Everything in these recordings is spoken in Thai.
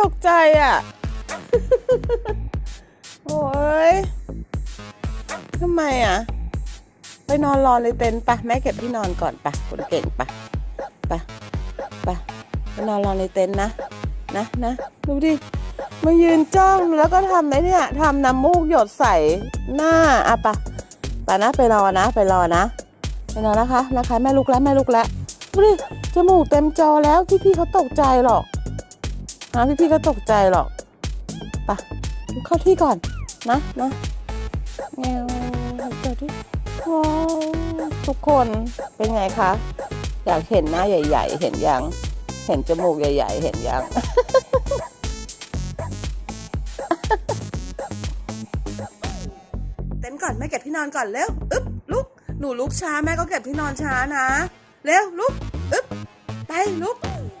ตกใจอะ โอ้ยทำไมอะ ไปนอนรอในเต็นปะแม่เก็บที่นอนก่อนปะคนเก่งปะปะปะไปนอนรอในเต็นนะ นะนะดูดิมายืนจ้องแล้วก็ทำไอ้เนี่ยทำน้ำมูกหยดใส่หน้าอะปะปะนะไปรอนะ ไปรอนะไปนอนนะคะนะคะ แม่ลุกแล้วแม่ลุกแล้วดูดิจมูกเต็มจอแล้วพี่พี่เขาตกใจหรอก ฮะพี่พี่ๆเขาตกใจหรอกปะเข้าที่ก่อนนะนะแงวเดี๋ยวดิว้าวทุกคนเป็นไงคะ อยากเห็นหน้าใหญ่ ๆ เห็นยัง เห็นจมูกใหญ่ ๆ เห็นยังเต้นก่อนแม่เก็บที่นอนก่อนเร็วอึ๊บลุกหนูลุกช้าแม่ก็เก็บที่นอนช้านะเร็วลุกอึ๊บไปลุก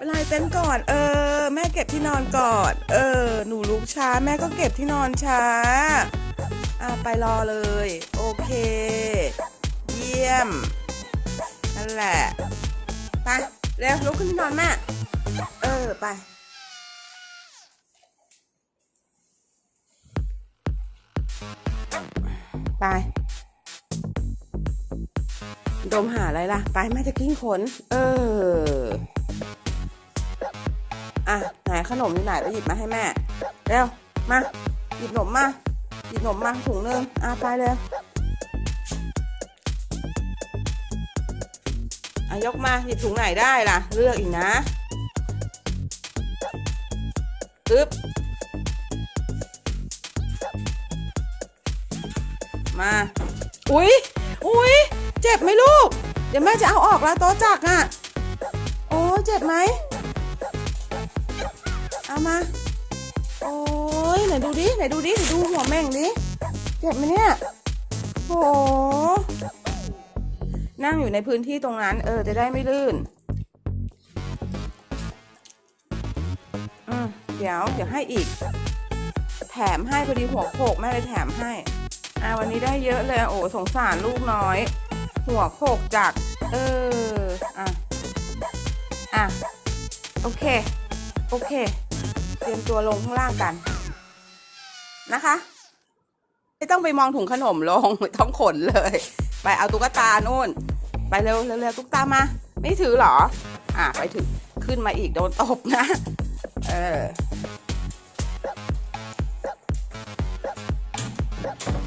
ลายเต้นก่อน เออ แม่เก็บที่นอนก่อน เออ หนูลุกช้า แม่ก็เก็บที่นอนช้า อะไปรอเลย โอเค เยี่ยม นั่นแหละไปเร็วลุกขึ้นที่นอนแม่ เออ ไปไปดมหาอะไรล่ะ ไปแม่จะกิ้งขน เออ ขนมอยู่ไหนไปหยิบมาให้แม่เร็วมาหยิบขนมมาหยิบขนมมาถุงนึงอะไปเลยอะยกมาหยิบถุงไหนได้ล่ะ เลือกอีกนะอึ๊บมา อุ๊ย อุ๊ย เจ็บไหมลูก เดี๋ยวแม่จะเอาออกแล้วโต๊ะจักรอะ โอ้เจ็บไหม เอามา โอ้ยไหนดูดิ ไหนดูดิ ไหนดูหัวแม่งดิ เจ็บไหมเนี่ย โอ้นั่งอยู่ในพื้นที่ตรงนั้น เออ จะได้ไม่ลื่น อืมเดี๋ยว เดี๋ยวให้อีก แถมให้พอดีหัวโขกแม่เลยแถมให้ อ่าวันนี้ได้เยอะเลย โอ้สงสารลูกน้อย หัวโขกจากเออ อะ อะ โอเค โอเค เตรียมตัวลงข้างล่างกันนะคะ ไม่ต้องไปมองถุงขนมลง ไม่ต้องขนเลย ไปเอาตุ๊กตานู่น ไปเร็วเร็วตุ๊กตามา ไม่ถือหรอ อะไปถือขึ้นมาอีกโดนตบนะ เออ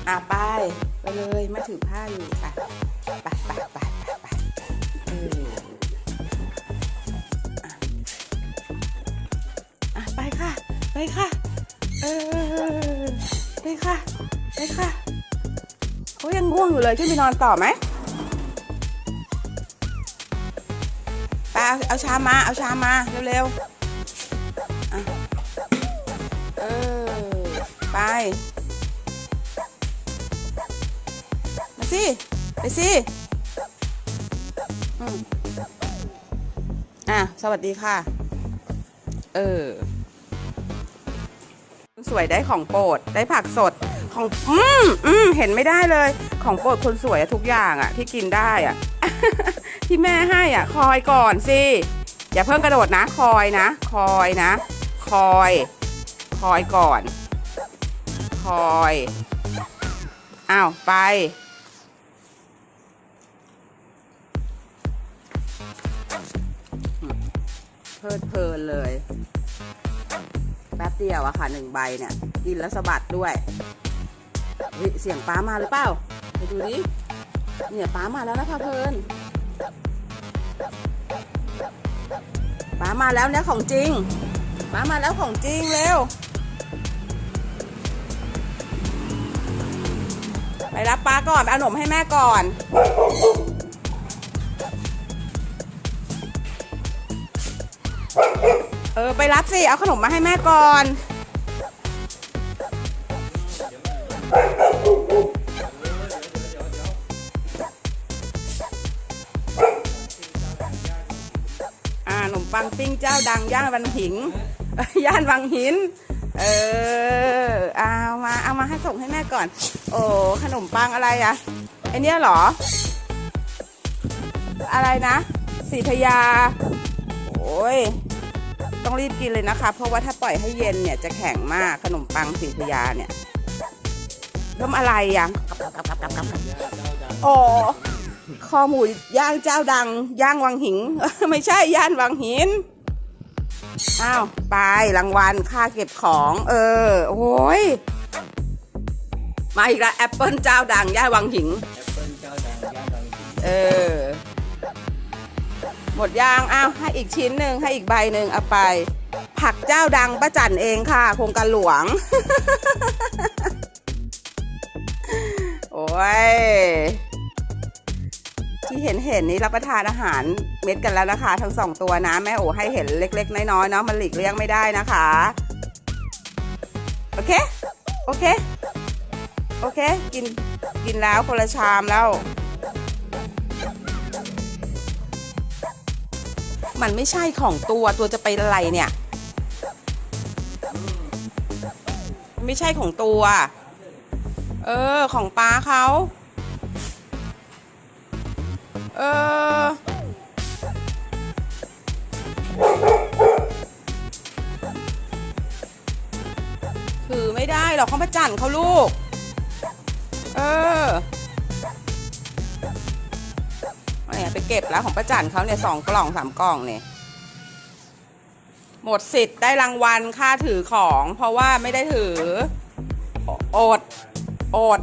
อะไปไปเลยไม่ถือผ้าอยู่ไปไปไป ไปค่ะ เออไปค่ะไปค่ะเขายังง่วงอยู่เลยขึ้นไปนอนต่อไหมไปเอาเอาชามมา เอาชามมา เร็วๆอะเออ ไป มาสิ ไปสิ อืมอะ สวัสดีค่ะ เออ สวยได้ของโปรดได้ผักสดของอืมอืมเห็นไม่ได้เลย ของโปรดคนสวยอะทุกอย่างอะที่กินได้อะที่แม่ให้อะคอยก่อนสิอย่าเพิ่งกระโดดนะคอยนะ คอยนะ คอย คอยก่อน คอยอ้าวไป เพลิดเพลินเลย บเดียวอะค่ะหนึ่งใบเนี่ย กินแล้วสะบัดด้วยเฮ้ยเสียงป้ามาหรือเปล่าไปดูดิเนี่ยป้ามาแล้วนะคะเพลินป้ามาแล้วเนี่ยของจริงป้ามาแล้วของจริงเร็วไปรับป้าก่อน ไปเอาขนมให้แม่ก่อน เออ ไปรับสิ เอาขนมมาให้แม่ก่อน อ่าขนมปังปิ้งเจ้าดังย่านวังหิงเอ้ยย่านวังหิน เออ เอามา เอามาให้ส่งให้แม่ก่อน โอ้ ขนมปังอะไรอะไอเนี้ยเหรอ อะไรนะสีพยา โอ้ย ต้องรีบกินเลยนะคะ เพราะว่าถ้าปล่อยให้เย็นเนี่ยจะแข็งมากขนมปังสีพยาเนี่ยเริ่มอะไรยังอ๋อคอหมูย่างเจ้าดัง ย่างวังหิง ไม่ใช่ย่านวังหิน อ้าว ไปรางวัลค่าเก็บของ เออ โอ้ย มาอีกแล้วแอปเปิลเจ้าดัง ย่านวังหิง เออ หมดยางอ้าวให้อีกชิ้นหนึ่งให้อีกใบหนึ่งเอาไป ผักเจ้าดังป้าจันเองค่ะ โครงการหลวง โอ้ยที่เห็นเห็นนี้รับประทานอาหารเม็ดกันแล้วนะคะ ทั้งสองตัวนะแม่โอให้เห็นเล็ก ๆ น้อยๆเนาะมันหลีกเลี่ยงไม่ได้นะคะ โอเค โอเค โอเค กินกินแล้วคนละชามแล้ว มันไม่ใช่ของตัวตัวจะไปอะไรเนี่ย ไม่ใช่ของตัว เออ ของป้าเขาเออถือไม่ได้หรอกเขามาจั่นเขาลูก เออ เนี่ยไปเก็บแล้วของประจันเขาเนี่ยสองกล่องสามกล่องเนี่ยหมดสิทธิ์ได้รางวัลค่าถือของ เพราะว่าไม่ได้ถือ อด อด